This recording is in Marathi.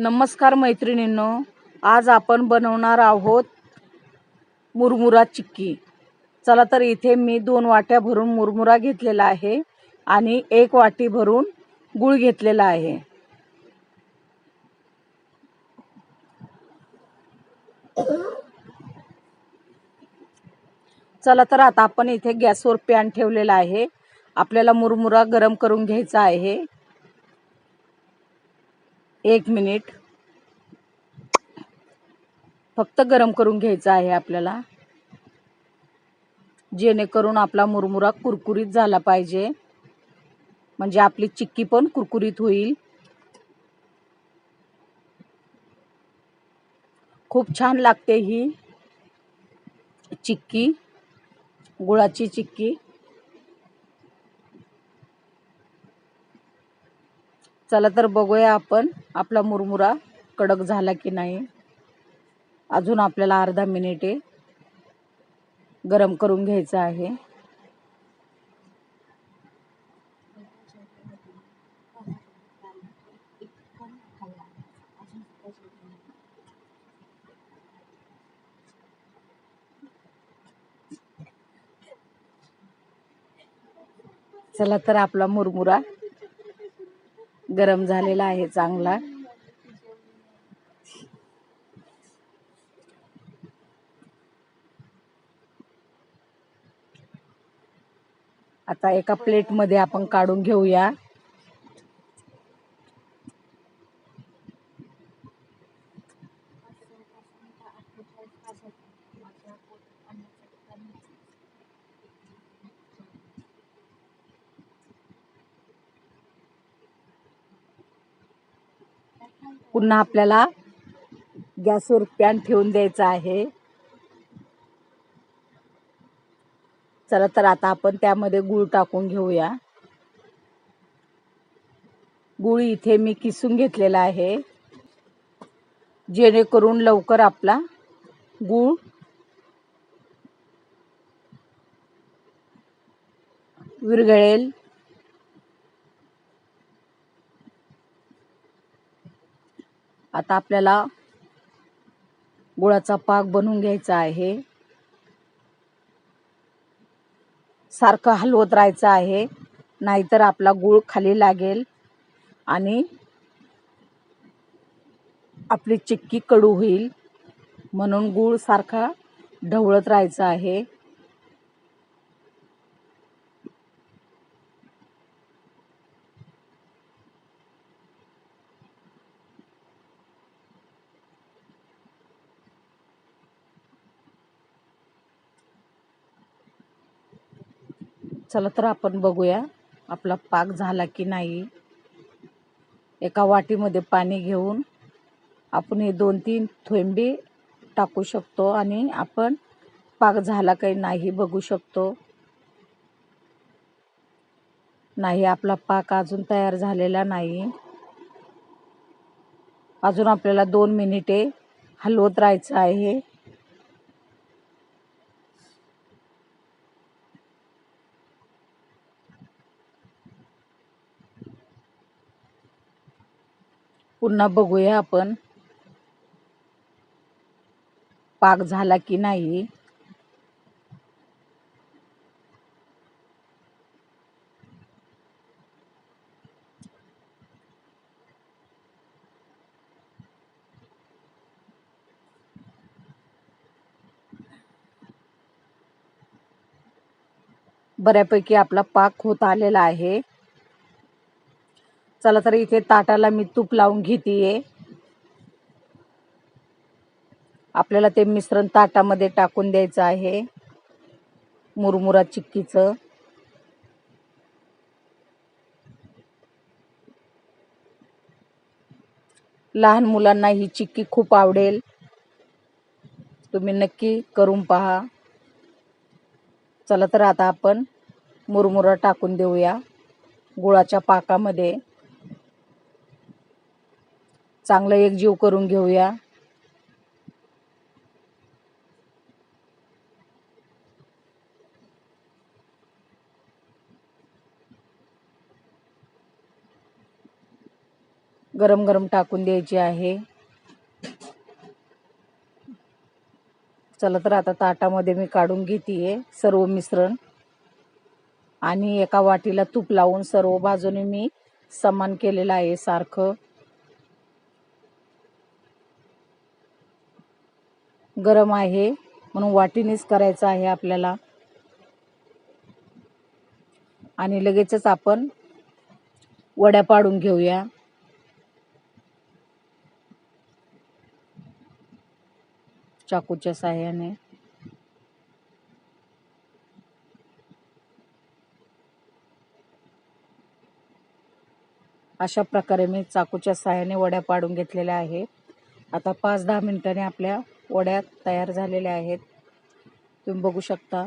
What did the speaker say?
नमस्कार मैत्रिणींनो आज आपण बनवणार आहोत मुरमुरा चिक्की. चला तर इथे मी दोन वाट्या भरून मुरमुरा घेतलेला आहे आणि एक वाटी भरून गुळ घेतलेला आहे. चला तर आता आपण इथे गॅसवर पॅन ठेवलेला आहे. आपल्याला मुरमुरा गरम करून घ्यायचा आहे. एक मिनिट. फक्त गरम करून घ्यायचं आहे आपल्याला. जेणेकरून आपला मुरमुरा कुरकुरीत झाला पाहिजे. म्हणजे आपली चिक्की पण कुरकुरीत होईल. खूप छान लागते ही चिक्की गुळाची चिक्की. चला तर बघूया आपण आपला मुरमुरा कडक झाला की नाही. अजून आपल्याला अर्धा मिनिटे गरम करून घ्यायचं आहे. चला तर आपला मुरमुरा गरम झालेला आहे चांगला. आता एका प्लेटमध्ये आपण काढून घेऊया. पुन्हा आपल्याला गॅसवर पॅन ठेवून द्यायचा आहे. चला तर आता आपण त्यामध्ये गूळ टाकून घेऊया. गूळ इथे मी किसून घेतलेला आहे. जेणेकरून लवकर आपला गूळ विरघळेल. आता आपल्याला गुळाचा पाक बनवून घ्यायचा आहे. सारखं हलवत राहायचं आहे. नाहीतर आपला गूळ खाली लागेल. आणि आपली चिक्की कडू होईल. म्हणून गूळ सारखा ढवळत राहायचं आहे. चला तर आपण बघूया आपला पाक झाला की नाही. एका वाटीमध्ये पाणी घेऊन आपण हे दोन तीन थेंबे टाकू शकतो आणि आपण पाक झाला काही नाही बघू शकतो. नाही आपला पाक अजून तयार झालेला नाही. अजून आपल्याला दोन मिनिटे हलवत राहायचं आहे. पुन्हा बघूया आपण. पाक झाला की नाही? बऱ्यापैकी आपला पाक होत आलेला आहे. चला तर इथे ताटाला मी तूप लावून घेते आपल्याला ते मिश्रण ताटामध्ये टाकून द्यायचं आहे. मुरमुरा चिक्कीचं. लहान मुलांना ही चिक्की खूप आवडेल. तुम्ही नक्की करून पहा. चला तर आता आपण मुरमुरा टाकून देऊया. गुळाच्या पाकामध्ये. चांगलं एकजीव करून घेऊया. गरम गरम टाकून द्यायची आहे. चला तर आता ताटामध्ये मी काढून घेते सर्व मिश्रण. आणि एका वाटीला तूप लावून सर्व बाजूने मी समान केलेलं आहे सारखं. गरम आहे म्हणून वाटीनेच करायचं आहे आपल्याला. आणि लगेचच आपण वड्या पाडून घेऊया. चाकूच्या साह्याने. अशा प्रकारे मी चाकूच्या साह्याने वड्या पाडून घेतलेल्या आहे. आता पाच दहा मिनिटांनी आपल्या वड्या तयार झालेल्या आहेत. तुम्ही बघू शकता.